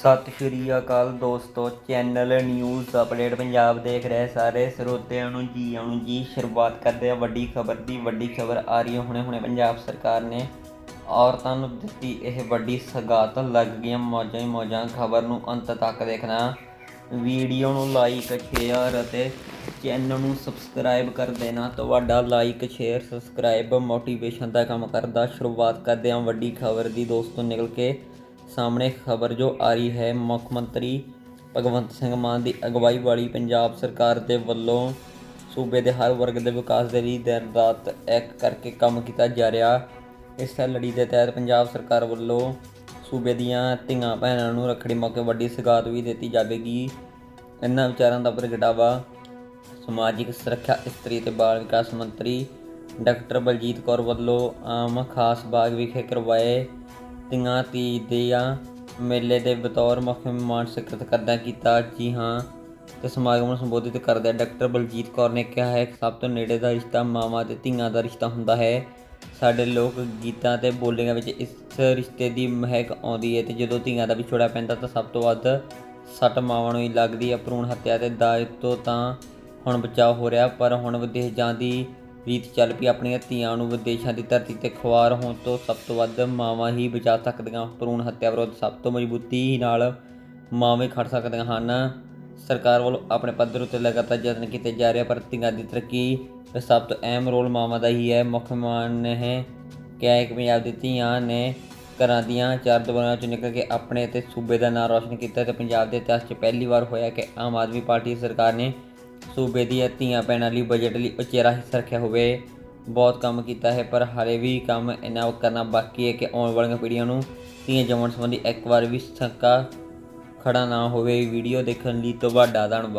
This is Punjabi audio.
ਸਤਿ ਸ਼੍ਰੀ ਅਕਾਲ ਦੋਸਤੋ, ਚੈਨਲ ਨਿਊਜ਼ ਅਪਡੇਟ ਪੰਜਾਬ ਦੇਖ ਰਹੇ ਸਾਰੇ ਸਰੋਤਿਆਂ ਨੂੰ ਜੀ ਆਉਣ ਜੀ ਸ਼ੁਰੂਆਤ ਕਰਦੇ ਆ ਵੱਡੀ ਖਬਰ ਦੀ ਵੱਡੀ ਖਬਰ ਆ ਰਹੀ ਹੈ। ਹੁਣੇ ਹੁਣੇ ਪੰਜਾਬ ਸਰਕਾਰ ਨੇ ਔਰਤਾਂ ਨੂੰ ਦਿੱਤੀ ਇਹ ਵੱਡੀ ਸਗਾਤ। ਲੱਗ ਗਈਆਂ ਮੌਜਾਂ ਹੀ ਮੌਜਾਂ। ਖਬਰ ਨੂੰ ਅੰਤ ਤੱਕ ਦੇਖਣਾ। ਵੀਡੀਓ ਨੂੰ ਲਾਈਕ ਸ਼ੇਅਰ ਅਤੇ ਚੈਨਲ ਨੂੰ ਸਬਸਕ੍ਰਾਈਬ ਕਰ ਦੇਣਾ। ਤੁਹਾਡਾ ਲਾਈਕ ਸ਼ੇਅਰ ਸਬਸਕ੍ਰਾਈਬ ਮੋਟੀਵੇਸ਼ਨ ਦਾ ਕੰਮ ਕਰਦਾ। ਸ਼ੁਰੂਆਤ ਕਰਦੇ ਹਾਂ ਵੱਡੀ ਖਬਰ ਦੀ ਦੋਸਤੋ ਨਿਕਲ ਕੇ। ਸਾਹਮਣੇ ਖਬਰ ਜੋ ਆ ਰਹੀ ਹੈ, ਮੁੱਖ ਮੰਤਰੀ ਭਗਵੰਤ ਸਿੰਘ ਮਾਨ ਦੀ ਅਗਵਾਈ ਵਾਲੀ ਪੰਜਾਬ ਸਰਕਾਰ ਦੇ ਵੱਲੋਂ ਸੂਬੇ ਦੇ ਹਰ ਵਰਗ ਦੇ ਵਿਕਾਸ ਦੇ ਲਈ ਦਿਨ ਰਾਤ ਇੱਕ ਕਰਕੇ ਕੰਮ ਕੀਤਾ ਜਾ ਰਿਹਾ। ਇਸ ਲੜੀ ਦੇ ਤਹਿਤ ਪੰਜਾਬ ਸਰਕਾਰ ਵੱਲੋਂ ਸੂਬੇ ਦੀਆਂ ਧੀਆਂ ਭੈਣਾਂ ਨੂੰ ਰੱਖੜੀ ਮੌਕੇ ਵੱਡੀ ਸਗਾਤ ਵੀ ਦਿੱਤੀ ਜਾਵੇਗੀ। ਇਹਨਾਂ ਵਿਚਾਰਾਂ ਦਾ ਪ੍ਰਗਟਾਵਾ ਸਮਾਜਿਕ ਸੁਰੱਖਿਆ ਇਸਤਰੀ ਤੇ ਬਾਲ ਵਿਕਾਸ ਮੰਤਰੀ ਡਾਕਟਰ ਬਲਜੀਤ ਕੌਰ ਵੱਲੋਂ ਆਮ ਖਾਸ ਬਾਗ ਵਿਖੇ ਕਰਵਾਏ ਧੀਆਂ ਤੀਜ ਦੀਆਂ ਮੇਲੇ ਦੇ ਬਤੌਰ ਮੁੱਖ ਮਹਿਮਾਨ ਸਿਖਰਤ ਕਰਦਾ ਕੀਤਾ। ਜੀ ਹਾਂ, ਤੇ ਸਮਾਗਮ ਨੂੰ ਸੰਬੋਧਿਤ ਕਰਦਿਆਂ ਡਾਕਟਰ ਬਲਜੀਤ ਕੌਰ ਨੇ ਕਿਹਾ ਹੈ ਕਿ ਸਭ ਤੋਂ ਨੇੜੇ ਦਾ ਰਿਸ਼ਤਾ ਮਾਵਾਂ ਤੇ ਧੀਆਂ ਦਾ ਰਿਸ਼ਤਾ ਹੁੰਦਾ ਹੈ। ਸਾਡੇ ਲੋਕ ਗੀਤਾਂ ਤੇ ਬੋਲੀਆਂ ਵਿੱਚ ਇਸ ਰਿਸ਼ਤੇ ਦੀ ਮਹਿਕ ਆਉਂਦੀ ਹੈ ਤੇ ਜਦੋਂ ਧੀਆਂ ਦਾ ਵਿਛੋੜਾ ਪੈਂਦਾ ਤਾਂ ਸਭ ਤੋਂ ਵੱਧ ਸੱਟ ਮਾਵਾਂ ਨੂੰ ਹੀ ਲੱਗਦੀ ਹੈ। ਭਰੂਣ ਹੱਤਿਆ ਤੇ ਦਾਜ ਤੋਂ ਤਾਂ ਹੁਣ ਬਚਾਅ ਹੋ ਰਿਹਾ, ਪਰ ਹੁਣ ਵਿਦੇਸ਼ ਜਾਣ ਦੀ ਰੀਤ ਚੱਲ ਪਈ ਆਪਣੀਆਂ ਧੀਆਂ ਨੂੰ ਵਿਦੇਸ਼ਾਂ ਦੀ ਧਰਤੀ ਤੇ ਖੁਆਰ ਹੋਣ ਤੋਂ ਸਭ ਤੋਂ ਵੱਧ ਮਾਵਾਂ ਹੀ ਬਚਾ ਸਕਦੀਆਂ ਭਰੂਣ ਹੱਤਿਆ ਵਿਰੁੱਧ ਸਭ ਤੋਂ ਮਜ਼ਬੂਤੀ ਨਾਲ ਮਾਵਾਂ ਹੀ ਖੜ ਸਕਦੀਆਂ ਹਨ। ਸਰਕਾਰ ਵੱਲੋਂ ਆਪਣੇ ਪੱਧਰ ਉੱਤੇ ਲਗਾਤਾਰ ਯਤਨ ਕੀਤੇ ਜਾ ਰਹੇ ਪਰ ਧੀਆਂ ਦੀ ਤਰੱਕੀ ਵਿੱਚ ਸਭ ਤੋਂ ਅਹਿਮ ਰੋਲ ਮਾਵਾਂ ਦਾ ਹੀ ਹੈ। ਮੁੱਖ ਮਾਨ ਨੇ ਕਿਹਾ ਹੈ ਕਿ ਪੰਜਾਬ ਦੀ ਧੀਆਂ ਨੇ ਘਰਾਂ ਦੀਆਂ ਚਾਰ ਦੀਵਾਰਾਂ ਚੋਂ ਨਿਕਲ ਕੇ ਆਪਣੇ ਅਤੇ ਸੂਬੇ ਦਾ ਨਾਮ ਰੌਸ਼ਨ ਕੀਤਾ ਤੇ ਪੰਜਾਬ ਦੇ ਇਤਿਹਾਸ 'ਚ ਪਹਿਲੀ ਵਾਰ ਹੋਇਆ ਕਿ ਆਮ ਆਦਮੀ ਪਾਰਟੀ ਸਰਕਾਰ ਨੇ ਸੂਬੇ ਦੀਆਂ ਧੀਆਂ ਭੈਣਾਂ ਲਈ ਬਜਟ ਲਈ ਉਚੇਰਾ ਹਿੱਸਾ ਰੱਖਿਆ ਹੋਵੇ। ਬਹੁਤ ਕੰਮ ਕੀਤਾ ਹੈ, ਪਰ ਹਾਲੇ ਵੀ ਕੰਮ ਇੰਨਾ ਕਰਨਾ ਬਾਕੀ ਹੈ ਕਿ ਆਉਣ ਵਾਲੀਆਂ ਪੀੜ੍ਹੀਆਂ ਨੂੰ ਧੀਆਂ ਜੰਮਣ ਸੰਬੰਧੀ ਇੱਕ ਵਾਰ ਵੀ ਸ਼ੰਕਾ ਖੜਾ ਨਾ ਹੋਵੇ। ਵੀਡੀਓ ਦੇਖਣ ਲਈ ਤੁਹਾਡਾ ਧੰਨਵਾਦ।